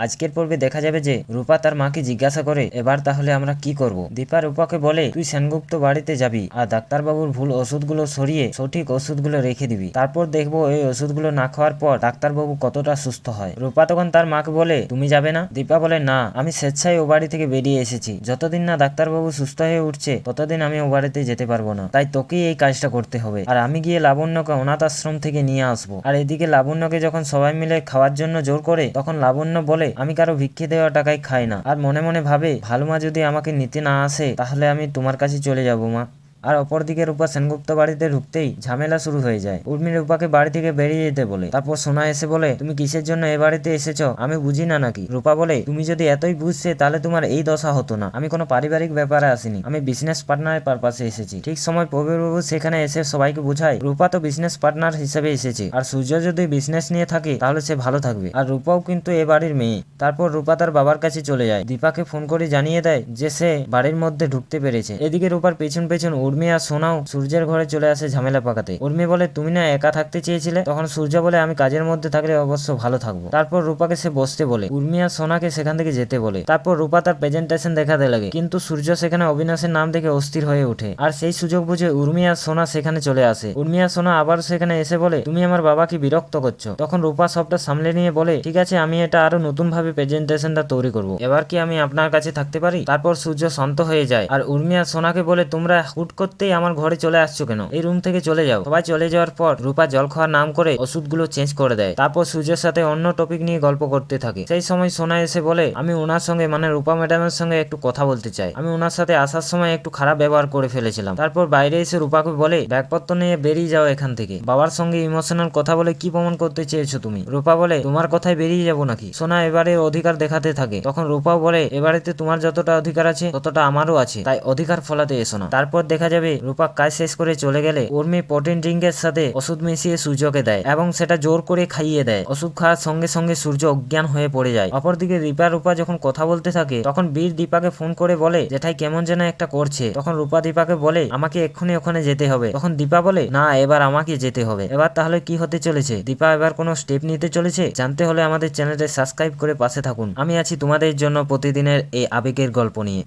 আজকের পর্বে দেখা যাবে যে রূপা তার মাকে জিজ্ঞাসা করে, এবার তাহলে আমরা কি করব? দীপা রূপাকে বলে, তুই সেনগুপ্ত বাড়িতে যাবি আর ডাক্তারবাবুর ভুল ওষুধগুলো সরিয়ে সঠিক ওষুধগুলো রেখে দিবি। তারপর দেখব এই ওষুধগুলো না খাওয়ার পর ডাক্তারবাবু কতটা সুস্থ হয়। রূপা তখন তার মাকে বলে, তুমি যাবে না? দীপা বলে, না, আমি স্বেচ্ছায় ও বাড়ি থেকে বেরিয়ে এসেছি। যতদিন না ডাক্তারবাবু সুস্থ হয়ে উঠছে, ততদিন আমি ও বাড়িতে যেতে পারব না। তাই তোকেই এই কাজটা করতে হবে। আর আমি গিয়ে লাবণ্যকে অনাথ আশ্রম থেকে নিয়ে আসব। আর এদিকে লাবণ্যকে যখন সবাই মিলে খাওয়ার জন্য জোর করে, তখন লাবণ্য বলে আমি কারও ভিক্ষে দেওয়া টাকায় খাই না। আর মনে মনে ভাবে ভালো মা যদি আমাকে নিতে না আসে, তাহলে আমি তোমার কাছে চলে যাব, মা। আর অপরদিকে রূপা সেনগুপ্ত বাড়িতে ঢুকতেই ঝামেলা শুরু হয়ে যায়। উর্মি রূপাকে বাড়ি থেকে বেরিয়ে যেতে বলে, তারপর সোনা এসে বলে, তুমি কিসের জন্য এ বাড়িতে এসেছ? আমি বুঝি না নাকি? রূপা বলে, তুমি যদি এতই বুঝছে, তাহলে তোমার এই দশা হতো না। আমি কোনো পারিবারিক ব্যাপারে আসিনি। আমি বিজনেস পার্টনারের পারপাসে এসেছি। ঠিক সময় প্রবীরবাবু সেখানে এসে সবাইকে বোঝায়, রূপা তো বিজনেস পার্টনার হিসেবে এসেছে। আর সূর্য যদি বিজনেস নিয়ে থাকে, তাহলে সে ভালো থাকবে। আর রূপাও কিন্তু এ বাড়ির মেয়ে। তারপর রূপা তার বাবার কাছে চলে যায়। দীপাকে ফোন করে জানিয়ে দেয় যে সে বাড়ির মধ্যে ঢুকতে পেরেছে। এদিকে রূপার পেছন পেছন উর্মি আর সোনাও সূর্যের ঘরে চলে আসে ঝামেলা পাকাতে। উর্মি বলে, তুমি না একা থাকতে চেয়েছিলে? তখন সূর্য বলে, আমি কাজের মধ্যে থাকলে অবশ্য ভালো থাকব। তারপর রূপাকে সে বসতে বলে, উর্মি আর সোনাকে সেখান থেকে যেতে বলে। তারপর রূপা তার প্রেজেন্টেশন দেখাতে লাগে। কিন্তু সূর্য সেখানে অবিনাশের নাম দেখে অস্থির হয়ে ওঠে। আর সেই সুযোগ বুঝে উর্মি আর সোনা সেখানে চলে আসে। উর্মি আর সোনা আবার সেখানে এসে বলে, তুমি আমার বাবাকে বিরক্ত করছ। তখন রূপা সবটা সামলে নিয়ে বলে, ঠিক আছে, আমি এটা আরও নতুন ভাবে প্রেজেন্টেশনটা তৈরি করব। এবার কি আমি আপনার কাছে থাকতে পারি? তারপর সূর্য শান্ত হয়ে যায়। আর উর্মি আর সোনাকে বলে, তোমরা হুট করতেই আমার ঘরে চলে আসছো কেন? এই রুম থেকে চলে যাও। সবাই চলে যাওয়ার পর রূপা জল খাওয়ার নাম করে ওষুধগুলো চেঞ্জ করে দেয়। তারপর সূর্যের সাথে অন্য টপিক নিয়ে গল্প করতে থাকে। সেই সময় সোনা এসে বলে, আমি ওনার সঙ্গে মানে রূপা ম্যাডামের সঙ্গে একটু কথা বলতে চাই। আমি ওনার সাথে আসার সময় একটু খারাপ ব্যবহার করে ফেলেছিলাম। তারপর বাইরে এসে রূপাকে বলে, ব্যাগপত্র নিয়ে বেরিয়ে যাও এখান থেকে। বাবার সঙ্গে ইমোশনাল কথা বলে কি প্রমাণ করতে চেয়েছো তুমি? রূপা বলে, তোমার কথায় বেরিয়ে যাব নাকি? সোনা এবারে অধিকার দেখাতে থাকে। তখন রূপাও বলে এবারেতে তোমার যতটা অধিকার আছে, ততটা আমারও আছে। তাই অধিকার ফলাতে এসো না। তারপর দেখা যাবে। রূপা কাজ শেষ করে চলে গেলে উর্মি প্রোটিন ড্রিঙ্কের সাথে ওষুধ মিশিয়ে সূর্যকে দেয় এবং সেটা জোর করে খাইয়ে দেয়। ওষুধ খাওয়ার সঙ্গে সঙ্গে সূর্য অজ্ঞান হয়ে পড়ে যায়। অপরদিকে দীপা রূপা যখন কথা বলতে থাকে, তখন বীর দীপাকে ফোন করে বলে যেটাই কেমন যেন একটা করছে। তখন রূপা দীপাকে বলে, আমাকে এক্ষুনি ওখানে যেতে হবে। তখন দীপা বলে, না, এবার আমাকে যেতে হবে। এবার তাহলে কি হতে চলেছে? দীপা এবার কোনো স্টেপ নিতে চলেছে? জানতে হলে আমাদের চ্যানেলটি সাবস্ক্রাইব করে পাশে থাকুন। আমি আছি তোমাদের জন্য প্রতিদিনের এই আবেগের গল্প নিয়ে।